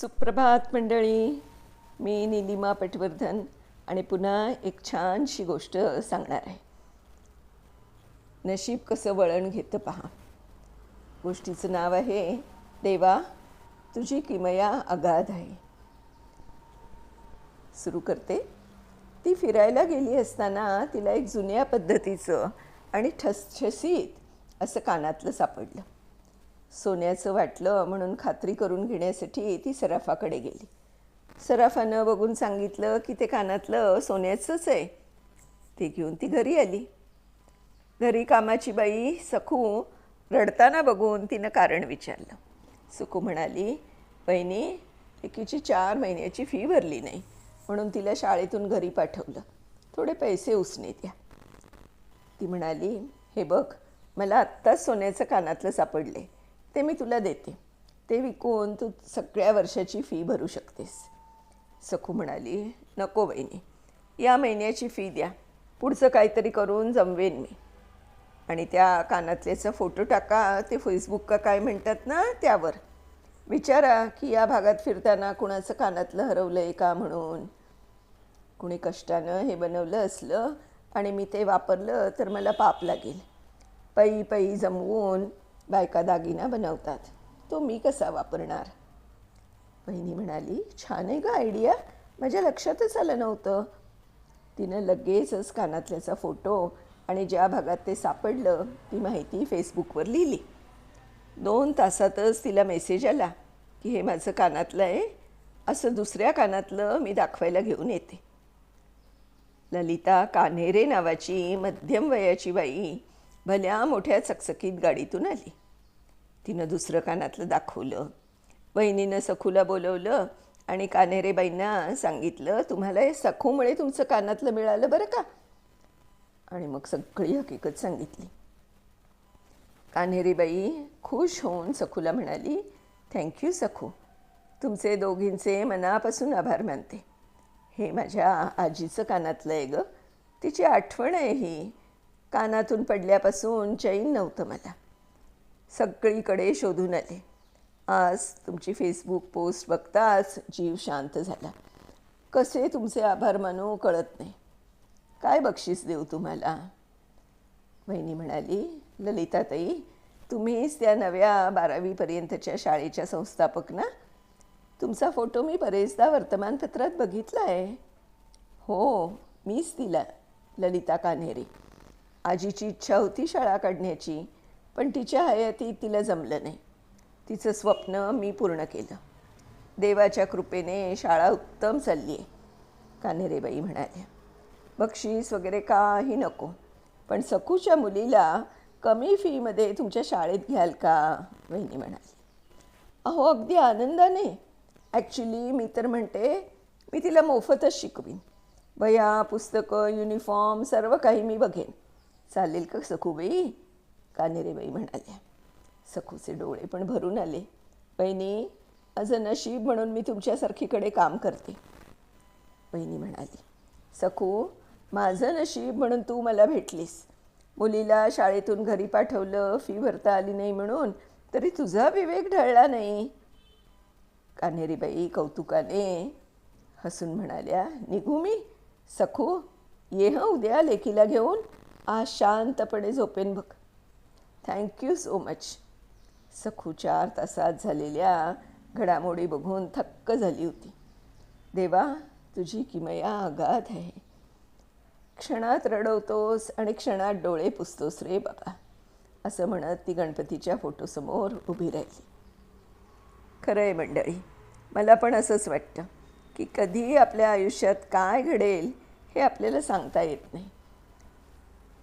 सुप्रभात मंडळी. मी निलिमा पटवर्धन आणि पुन्हा एक छानशी गोष्ट सांगणार आहे. नशीब कसं वळण घेतं पहा. गोष्टीचं नाव आहे देवा तुझी किमया अगाध आहे. सुरू करते. ती फिरायला गेली असताना तिला एक जुन्या पद्धतीचं आणि ठसठसीत असं कानातलं सापडलं. सोन्याचं वाटलं म्हणून खात्री करून घेण्यासाठी ती सराफाकडे गेली. सराफानं बघून सांगितलं की ते कानातलं सोन्याचंच आहे. ते घेऊन ती घरी आली. घरी कामाची बाई सखू रडताना बघून तिनं कारण विचारलं. सुखू म्हणाली बहिणी एकीची चार महिन्याची फी भरली नाही म्हणून तिला शाळेतून घरी पाठवलं. थोडे पैसे उसने द्या. ती म्हणाली हे बघ मला आत्ताच सोन्याचं कानातलं सापडले ते मी तुला देते. ते विकून तू सगळ्या वर्षाची फी भरू शकतेस. सखू म्हणाली नको बहिणी या महिन्याची फी द्या. पुढचं काहीतरी करून जमवेन मी. आणि त्या कानातल्याचा फोटो टाका ते फेसबुक का काय म्हणतात ना त्यावर. विचारा की या भागात फिरताना कुणाचं कानातलं हरवलं आहे का म्हणून? कुणी कष्टानं हे बनवलं असलं आणि मी ते वापरलं तर मला पाप लागेल. पै पै जमवून बायका दागिना बनवतात. तो मी कसा वापरणार? बहिणी म्हणाली छान आहे का आयडिया माझ्या लक्षातच आलं नव्हतं. तिनं लगेचच कानातल्याचा फोटो आणि ज्या भागात ते सापडलं ती माहिती फेसबुकवर लिहिली. दोन तासातच तिला मेसेज आला की हे माझं कानातलं आहे. असं दुसऱ्या कानातलं मी दाखवायला घेऊन येते. ललिता कान्हेरे नावाची मध्यम वयाची बाई भल्या मोठ्या चकचकीत गाडीतून आली. तिनं दुसरं कानातलं दाखवलं. बहिणीनं सखूला बोलवलं आणि कान्हेरेबाईंना सांगितलं तुम्हाला हे सखूमुळे तुमचं कानातलं मिळालं बरं का? आणि मग सगळी हकीकत सांगितली. कान्हेरीबाई खुश होऊन सखूला म्हणाली थँक्यू सखू. तुमचे दोघींचे मनापासून आभार मानते. हे माझ्या आजीचं कानातलं आहे गं. तिची आठवण आहे ही. कानातून पडल्यापासून चैन नव्हतं मला. सगळीकडे शोधून आले. आज तुमची फेसबुक पोस्ट बघताच जीव शांत झाला. कसे तुमचे आभार मानू कळत नाही. काय बक्षीस देऊ तुम्हाला? वहिनी म्हणाली ललिताताई तुम्हीच त्या नव्या बारावीपर्यंतच्या शाळेच्या संस्थापक ना? तुमचा फोटो मी बरेचदा वर्तमानपत्रात बघितला आहे हो मीच दिला ललिता कान्हेरी. आजीची इच्छा होती शाळा काढण्याची पण तिच्या हयातीत तिला जमलं नाही. तिचं स्वप्न मी पूर्ण केलं. देवाच्या कृपेने शाळा उत्तम चालली आहे कान्हेरेबाई म्हणाल्या. बक्षीस वगैरे काही नको पण सकूच्या मुलीला कमी फीमध्ये तुमच्या शाळेत घ्याल का? वहिनी म्हणाली. अहो अगदी आनंदाने. ॲक्च्युली मी तर म्हणते मी तिला मोफतच शिकवीन. वया पुस्तकं युनिफॉर्म सर्व काही मी बघेन. चालेल का सखूबाई? कानेरेबाई म्हणाल्या. सखूचे डोळे पण भरून आले. बहिणी माझं नशीब म्हणून मी तुमच्यासारखीकडे काम करते. बहिणी म्हणाली सखू माझं नशीब म्हणून तू मला भेटलीस. मुलीला शाळेतून घरी पाठवलं फी भरता आली नाही म्हणून तरी तुझा विवेक ढळला नाही. कान्हेरीबाई कौतुकाने हसून म्हणाल्या निघू मी. सखू ये हं उद्या लेकीला घेऊन. आज शांतपणे झोपेन बघ. थँक्यू सो मच सखू चार तासात झालेल्या घडामोडी बघून थक्क झाली होती. देवा तुझी किमया आघात आहे. क्षणात रडवतोस आणि क्षणात डोळे पुसतोस रे बाबा असं म्हणत ती गणपतीच्या फोटोसमोर उभी राहिली. खरं आहे मंडळी मला पण असंच वाटतं की कधी आपल्या आयुष्यात काय घडेल हे आपल्याला सांगता येत नाही.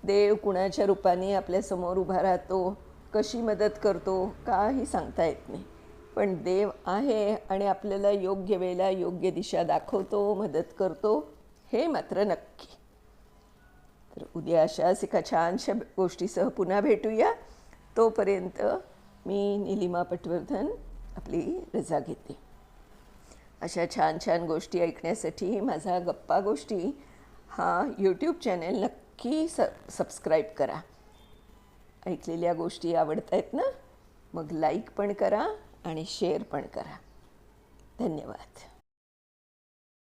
देव कुणाच्या रूपाने आपल्यासमोर उभा राहतो कशी मदत करतो काही सांगता येत नाही. पण देव आहे आणि आपल्याला योग्य वेळेला योग्य दिशा दाखवतो मदत करतो हे मात्र नक्की. तर उद्या अशाच एका छानशा गोष्टीसह पुन्हा भेटूया. तोपर्यंत मी निलिमा पटवर्धन आपली रजा घेते. अशा छान छान गोष्टी ऐकण्यासाठी माझा गप्पा गोष्टी हा यूट्यूब चॅनेल नक्की स सबस्क्राईब करा. ऐकलेल्या गोष्टी आवडत आहेत ना? मग लाईक पण करा आणि शेअर पण करा. धन्यवाद.